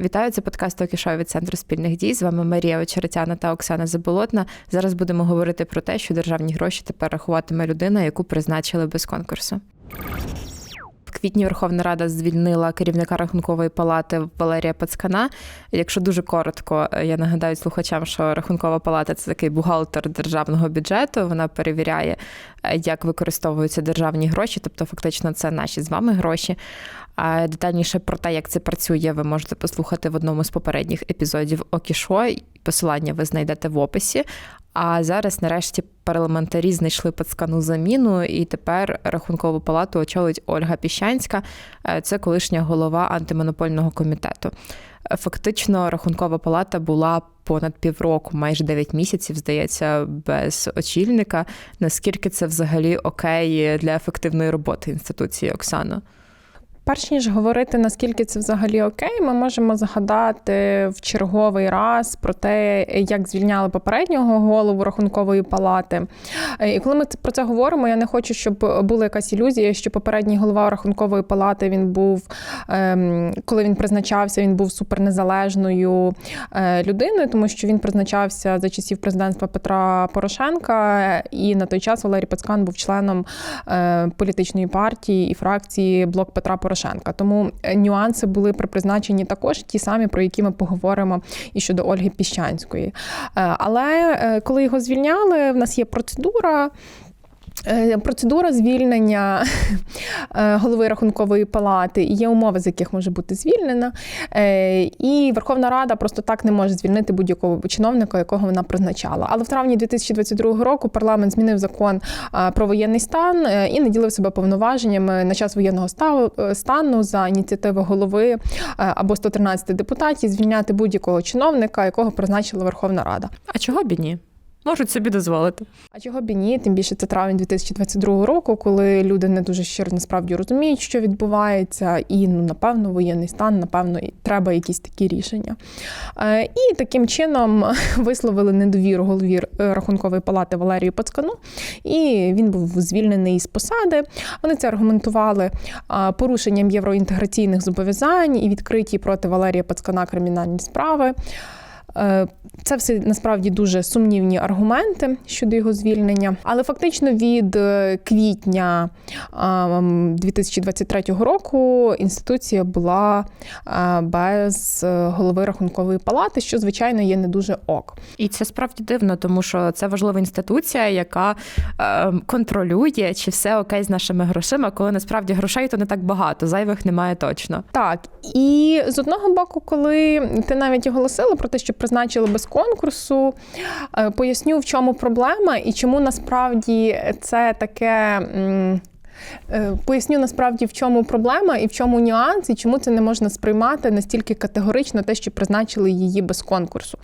Вітаю, це подкаст Токішо від Центру спільних дій. З вами Марія Очеретяна та Оксана Заболотна. Зараз будемо говорити про те, що державні гроші тепер рахуватиме людина, яку призначили без конкурсу. В квітні Верховна Рада звільнила керівника рахункової палати Валерія Пацкана. Якщо дуже коротко, я нагадаю слухачам, що рахункова палата це такий бухгалтер державного бюджету. Вона перевіряє, як використовуються державні гроші, тобто, фактично, це наші з вами гроші. А детальніше про те, як це працює, ви можете послухати в одному з попередніх епізодів Окішо. Посилання ви знайдете в описі. А зараз, нарешті, парламентарі знайшли пацкану заміну, і тепер рахункову палату очолить Ольга Піщанська, це колишня голова антимонопольного комітету. Фактично, рахункова палата була понад півроку, майже 9 місяців, здається, без очільника. Наскільки це взагалі окей для ефективної роботи інституції Оксана? Перш ніж говорити, наскільки це взагалі окей, ми можемо згадати в черговий раз про те, як звільняли попереднього голову рахункової палати. І коли ми про це говоримо, я не хочу, щоб була якась ілюзія, що попередній голова рахункової палати він був, ем, коли він призначався, він був супернезалежною е, людиною, тому що він призначався за часів президентства Петра Порошенка, і на той час Валерій Пацкан був членом е, політичної партії і фракції Блок Петра Порошенка. Порошенка. Тому е, нюанси були при призначенні також ті самі, про які ми поговоримо і щодо Ольги Піщанської. Е, але е, коли його звільняли, в нас є процедура. Е, процедура звільнення е, голови рахункової палати і є умови, з яких може бути звільнена. Е, і Верховна Рада просто так не може звільнити будь-якого чиновника, якого вона призначала. Але в травні 2022 року парламент змінив закон про воєнний стан і наділив себе повноваженнями на час воєнного стану за ініціативи голови або 113 депутатів звільняти будь-якого чиновника, якого призначила Верховна Рада. А чого б ні? Можуть собі дозволити. А чого б і ні? Тим більше це травень 2022 року, коли люди не дуже щиро насправді розуміють, що відбувається, і ну напевно воєнний стан, напевно, треба якісь такі рішення. Е, і таким чином висловили недовіру голові рахункової палати Валерію Пацкану, і він був звільнений з посади. Вони це аргументували порушенням євроінтеграційних зобов'язань і відкриті проти Валерія Пацкана кримінальні справи. Е, це все насправді дуже сумнівні аргументи щодо його звільнення. Але фактично від е, квітня 2023 року інституція була е, без голови рахункової палати, що звичайно є не дуже ок. І це справді дивно, тому що це важлива інституція, яка контролює, чи все окей з нашими грошима, коли насправді грошей то не так багато, зайвих немає точно. Так і з одного боку, коли ти навіть оголосила про те, що призначили без конкурсу. Е, поясню, в чому проблема і чому насправді це таке. Е, поясню насправді, в чому проблема і в чому нюанс, і чому це не можна сприймати настільки категорично, те, що призначили її без конкурсу.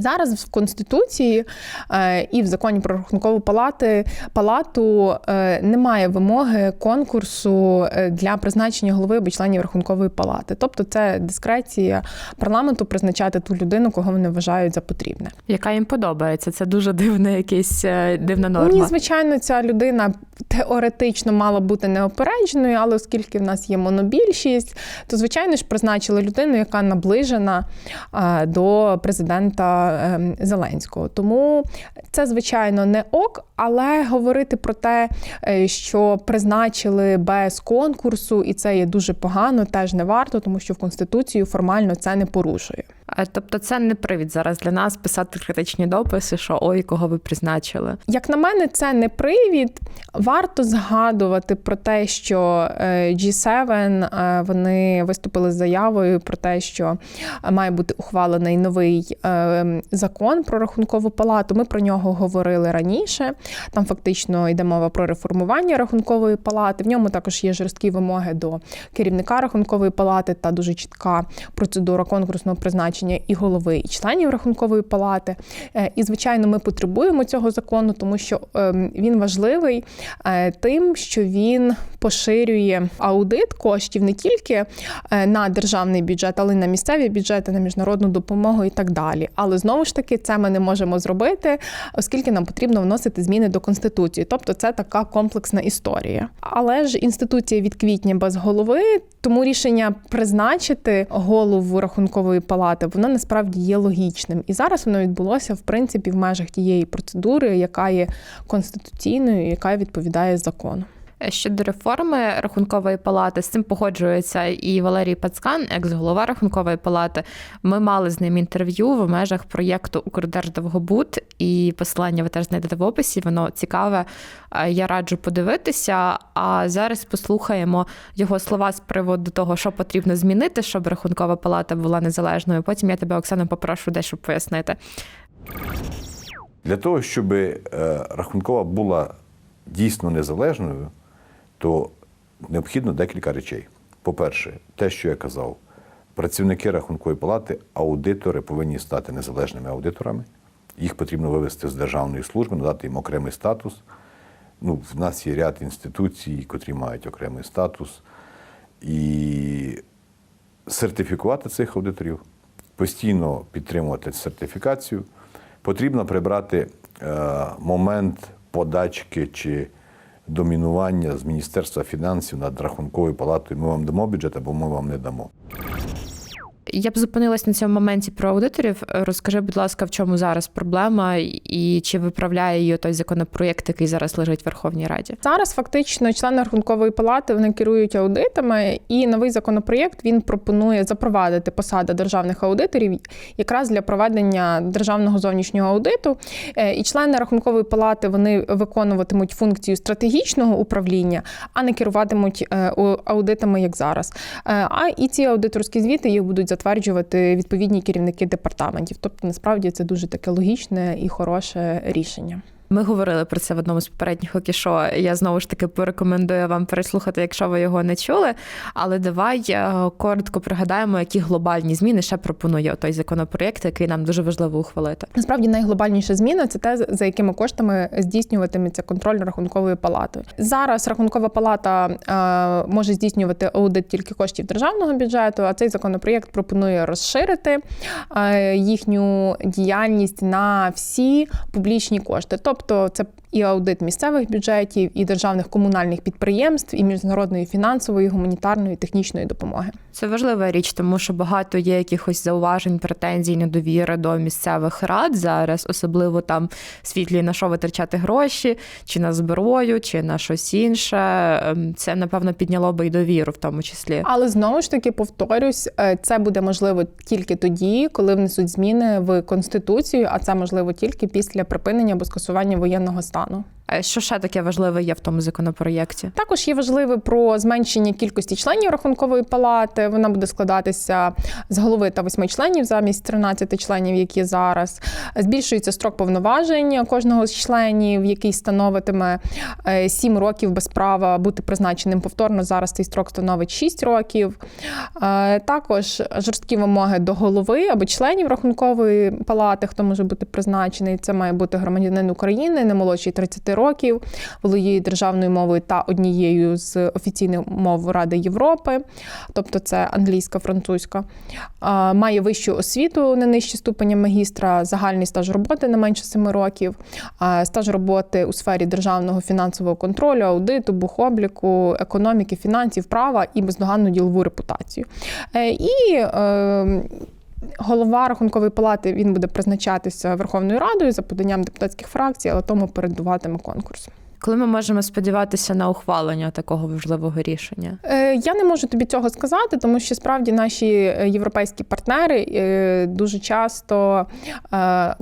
Зараз в Конституції е, і в законі про рахункову палати палату е, немає вимоги конкурсу е, для призначення голови або членів рахункової палати. Тобто це дискреція парламенту призначати ту людину, кого вони вважають за потрібне. Яка їм подобається? Це дуже дивна, якась дивна норма. Ні, звичайно, ця людина теоретично мала бути неопередженою, але оскільки в нас є монобільшість, то звичайно ж призначили людину, яка наближена до президента. Ем, Зеленського. Тому це, звичайно, не ок, але говорити про те, е, що призначили без конкурсу, і це є дуже погано, теж не варто, тому що в Конституцію формально це не порушує. Тобто це не привід зараз для нас писати критичні дописи, що ой, кого ви призначили. Як на мене, це не привід. Варто згадувати про те, що е, G7 е, вони виступили з заявою про те, що має бути ухвалений новий е, закон про рахункову палату. Ми про нього говорили раніше. Там фактично йде мова про реформування рахункової палати. В ньому також є жорсткі вимоги до керівника рахункової палати та дуже чітка процедура конкурсного призначення оновлення і голови, і членів рахункової палати. Е, І, звичайно, ми потребуємо цього закону, тому що ем, він важливий е, тим, що він поширює аудит коштів не тільки е, на державний бюджет, але й на місцеві бюджети, на міжнародну допомогу і так далі. Але знову ж таки, це ми не можемо зробити, оскільки нам потрібно вносити зміни до конституції. Тобто, це така комплексна історія. Але ж інституція від квітня без голови, тому рішення призначити голову рахункової палати, воно насправді є логічним. І зараз воно відбулося в принципі в межах тієї процедури, яка є конституційною, яка відповідає закону. Щодо реформи рахункової палати, з цим погоджується і Валерій Пацкан, екс-голова рахункової палати. Ми мали з ним інтерв'ю в межах проєкту Укрдерждовгобуд, і посилання ви теж знайдете в описі. Воно цікаве. Е, Я раджу подивитися. А зараз послухаємо його слова з приводу того, що потрібно змінити, щоб рахункова палата була незалежною. Потім я тебе, Оксана, попрошу дещо пояснити. Для того, щоб е, рахункова була дійсно незалежною, то необхідно декілька речей. По-перше, те, що я казав, працівники рахункової палати, аудитори повинні стати незалежними аудиторами. Їх потрібно вивести з державної служби, надати їм окремий статус. Ну, в нас є ряд інституцій, котрі мають окремий статус. І сертифікувати цих аудиторів, постійно підтримувати сертифікацію. Потрібно прибрати е, момент подачки чи домінування з Міністерства фінансів над рахунковою палатою. Ми вам дамо бюджет або ми вам не дамо. Я б зупинилась на цьому моменті про аудиторів. Розкажи, будь ласка, в чому зараз проблема, і чи виправляє її той законопроєкт, який зараз лежить в Верховній Раді? Зараз фактично члени рахункової палати вони керують аудитами, і новий законопроєкт він пропонує запровадити посади державних аудиторів якраз для проведення державного зовнішнього аудиту. Е, І члени рахункової палати вони виконуватимуть функцію стратегічного управління, а не керуватимуть е, аудитами як зараз. Е, А і ці аудиторські звіти їх будуть затверджувати відповідні керівники департаментів. Тобто, насправді це дуже таке логічне і хороше рішення. Ми говорили про це в одному з попередніх окішо. Я знову ж таки порекомендую вам переслухати, якщо ви його не чули. Але давай е, коротко пригадаємо, які глобальні зміни ще пропонує той законопроєкт, який нам дуже важливо ухвалити. Насправді найглобальніша зміна це те, за якими коштами здійснюватиметься контроль рахунковою палатою. Зараз рахункова палата е, може здійснювати аудит тільки коштів державного бюджету. А цей законопроєкт пропонує розширити е, їхню діяльність на всі публічні кошти. Тобто, це і аудит місцевих бюджетів, і державних комунальних підприємств, і міжнародної фінансової, гуманітарної, технічної допомоги. Це важлива річ, тому що багато є якихось зауважень, претензій, недовіри до місцевих рад зараз, особливо там світлі на що витрачати гроші, чи на зброю, чи на щось інше. Ем, Це напевно підняло би й довіру, в тому числі. Але знову ж таки повторюсь, е, це буде можливо тільки тоді, коли внесуть зміни в конституцію, а це можливо тільки після припинення або скасування воєнного стану. Що ще таке важливе є в тому законопроєкті? Також є важливе про зменшення кількості членів рахункової палати. Вона буде складатися з голови та восьми членів замість 13 членів, які зараз. Збільшується строк повноважень кожного з членів, який становитиме 7 років без права бути призначеним повторно. Зараз цей строк становить 6 років. Е, Також жорсткі вимоги до голови або членів рахункової палати, хто може бути призначений. Це має бути громадянин України, не молодший 30 років, володіє державною мовою та однією з офіційних мов Ради Європи, тобто це англійська, французька. Має вищу освіту не нижче ступеня магістра, загальний стаж роботи не менше 7 років, стаж роботи у сфері державного фінансового контролю, аудиту, бухобліку, економіки, фінансів, права і бездоганну ділову репутацію. Е, І е, Голова рахункової палати він буде призначатися Верховною Радою за поданням депутатських фракцій, але тому передуватиме конкурс. Коли ми можемо сподіватися на ухвалення такого важливого рішення? Е, Я не можу тобі цього сказати, тому що справді наші е, європейські партнери е, дуже часто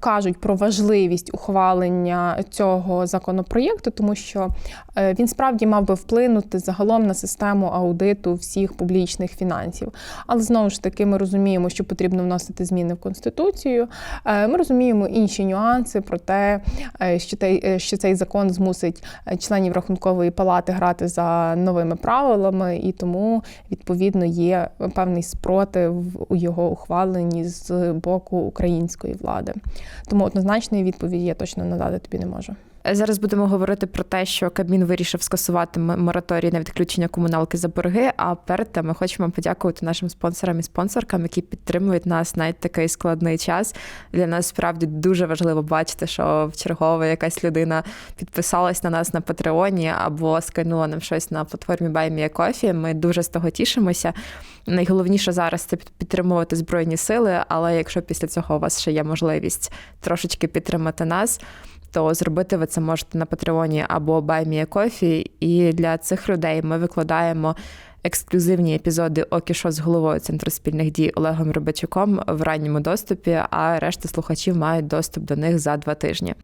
кажуть про важливість ухвалення цього законопроєкту, тому що Він справді мав би вплинути загалом на систему аудиту всіх публічних фінансів. Але знову ж таки, ми розуміємо, що потрібно вносити зміни в конституцію. Ми розуміємо інші нюанси про те, що цей закон змусить членів рахункової палати грати за новими правилами, і тому відповідно є певний спротив у його ухваленні з боку української влади. Тому однозначної відповіді я точно надати тобі не можу. Зараз будемо говорити про те, що Кабмін вирішив скасувати мораторій на відключення комуналки за борги. А перед тим ми хочемо подякувати нашим спонсорам і спонсоркам, які підтримують нас навіть такий складний час. Для нас справді дуже важливо бачити, що в чергове якась людина підписалась на нас на Патреоні або скинула нам щось на платформі BuyMeACoffee. Ми дуже з того тішимося. Найголовніше зараз це підтримувати збройні сили. Але якщо після цього у вас ще є можливість трошечки підтримати нас то зробити ви це можете на Патреоні або BuyMeACoffee. І для цих людей ми викладаємо ексклюзивні епізоди Окішо з головою Центру спільних дій Олегом Рибачуком в ранньому доступі, а решта слухачів мають доступ до них за два тижні.